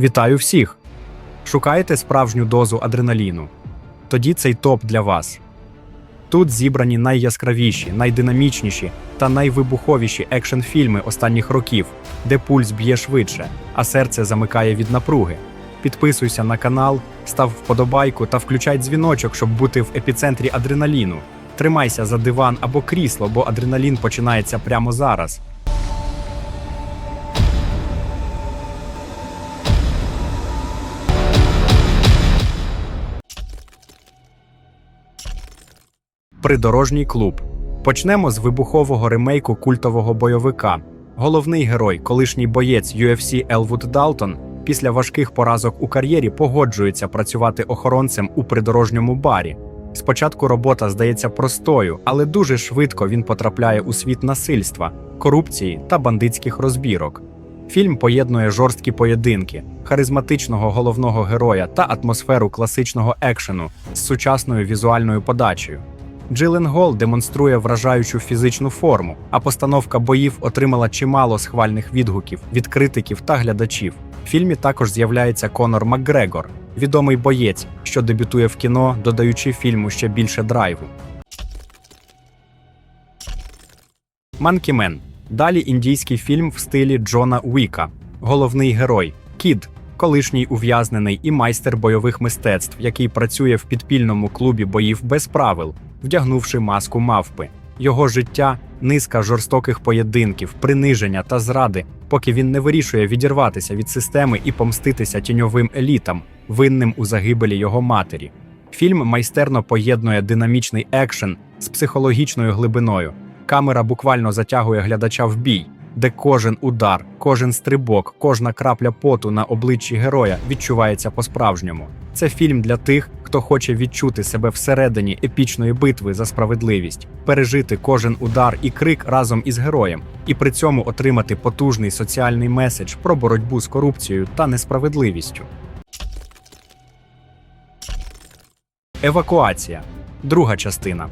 Вітаю всіх! Шукаєте справжню дозу адреналіну? Тоді цей топ для вас. Тут зібрані найяскравіші, найдинамічніші та найвибуховіші екшн-фільми останніх років, де пульс б'є швидше, а серце замикає від напруги. Підписуйся на канал, став вподобайку та включай дзвіночок, щоб бути в епіцентрі адреналіну. Тримайся за диван або крісло, бо адреналін починається прямо зараз. Придорожній клуб. Почнемо з вибухового ремейку культового бойовика. Головний герой, колишній боєць UFC Елвуд Далтон, після важких поразок у кар'єрі погоджується працювати охоронцем у придорожньому барі. Спочатку робота здається простою, але дуже швидко він потрапляє у світ насильства, корупції та бандитських розбірок. Фільм поєднує жорсткі поєдинки, харизматичного головного героя та атмосферу класичного екшену з сучасною візуальною подачею. Джилен Гол демонструє вражаючу фізичну форму, а постановка боїв отримала чимало схвальних відгуків від критиків та глядачів. В фільмі також з'являється Конор Макгрегор, відомий боєць, що дебютує в кіно, додаючи фільму ще більше драйву. Манкімен. Далі індійський фільм в стилі Джона Уіка. Головний герой Кід, колишній ув'язнений і майстер бойових мистецтв, який працює в підпільному клубі боїв без правил, вдягнувши маску мавпи. Його життя низка жорстоких поєдинків, приниження та зради, поки він не вирішує відірватися від системи і помститися тіньовим елітам, винним у загибелі його матері. Фільм майстерно поєднує динамічний екшен з психологічною глибиною. Камера буквально затягує глядача в бій, де кожен удар, кожен стрибок, кожна крапля поту на обличчі героя відчувається по-справжньому. Це фільм для тих, хто хоче відчути себе всередині епічної битви за справедливість, пережити кожен удар і крик разом із героєм, і при цьому отримати потужний соціальний меседж про боротьбу з корупцією та несправедливістю. Евакуація. Друга частина.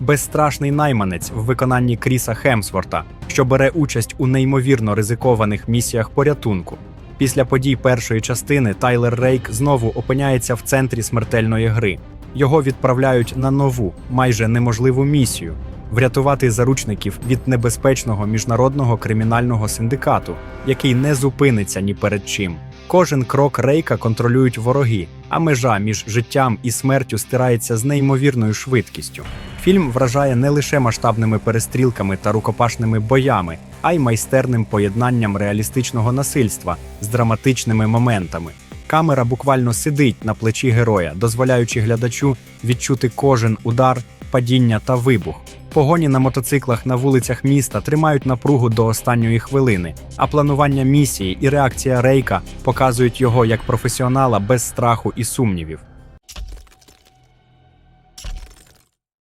Безстрашний найманець в виконанні Кріса Хемсворта, що бере участь у неймовірно ризикованих місіях порятунку. Після подій першої частини Тайлер Рейк знову опиняється в центрі смертельної гри. Його відправляють на нову, майже неможливу місію врятувати заручників від небезпечного міжнародного кримінального синдикату, який не зупиниться ні перед чим. Кожен крок рейка контролюють вороги, а межа між життям і смертю стирається з неймовірною швидкістю. Фільм вражає не лише масштабними перестрілками та рукопашними боями, а й майстерним поєднанням реалістичного насильства з драматичними моментами. Камера буквально сидить на плечі героя, дозволяючи глядачу відчути кожен удар, падіння та вибух. Погоні на мотоциклах на вулицях міста тримають напругу до останньої хвилини, а планування місії і реакція Рейка показують його як професіонала без страху і сумнівів.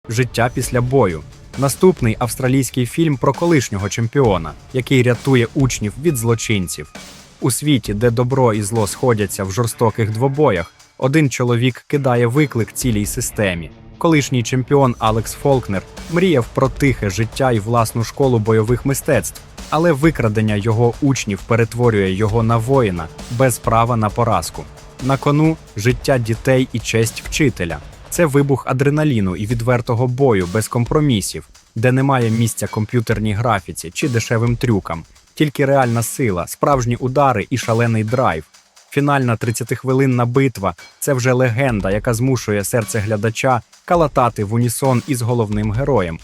Життя після бою. Наступний австралійський фільм про колишнього чемпіона, який рятує учнів від злочинців. У світі, де добро і зло сходяться в жорстоких двобоях, один чоловік кидає виклик цілій системі. Колишній чемпіон Алекс Фолкнер мріяв про тихе життя і власну школу бойових мистецтв, але викрадення його учнів перетворює його на воїна без права на поразку. На кону життя дітей і честь вчителя. Це вибух адреналіну і відвертого бою без компромісів, де немає місця комп'ютерній графіці чи дешевим трюкам, тільки реальна сила, справжні удари і шалений драйв. Фінальна 30-хвилинна битва це вже легенда, яка змушує серце глядача калатати в унісон із головним героєм.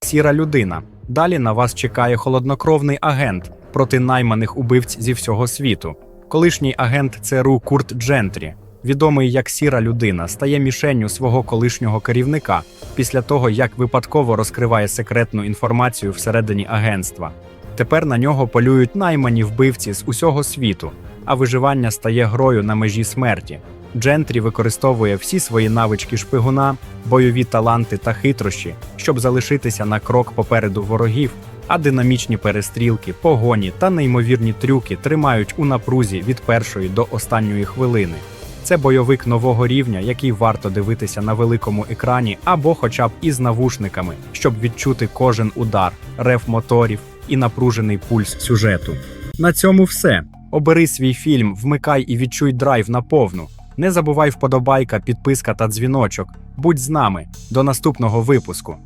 Сіра людина. Далі на вас чекає холоднокровний агент проти найманих убивць зі всього світу. Колишній агент ЦРУ Курт Джентрі, відомий як сіра людина, стає мішенню свого колишнього керівника після того, як випадково розкриває секретну інформацію всередині агентства. Тепер на нього полюють наймані вбивці з усього світу, а виживання стає грою на межі смерті. Джентрі використовує всі свої навички шпигуна, бойові таланти та хитрощі, щоб залишитися на крок попереду ворогів, а динамічні перестрілки, погоні та неймовірні трюки тримають у напрузі від першої до останньої хвилини. Це бойовик нового рівня, який варто дивитися на великому екрані або хоча б із навушниками, щоб відчути кожен удар, рев моторів і напружений пульс сюжету. На цьому все. Обери свій фільм, вмикай і відчуй драйв наповну. Не забувай вподобайка, підписка та дзвіночок. Будь з нами до наступного випуску.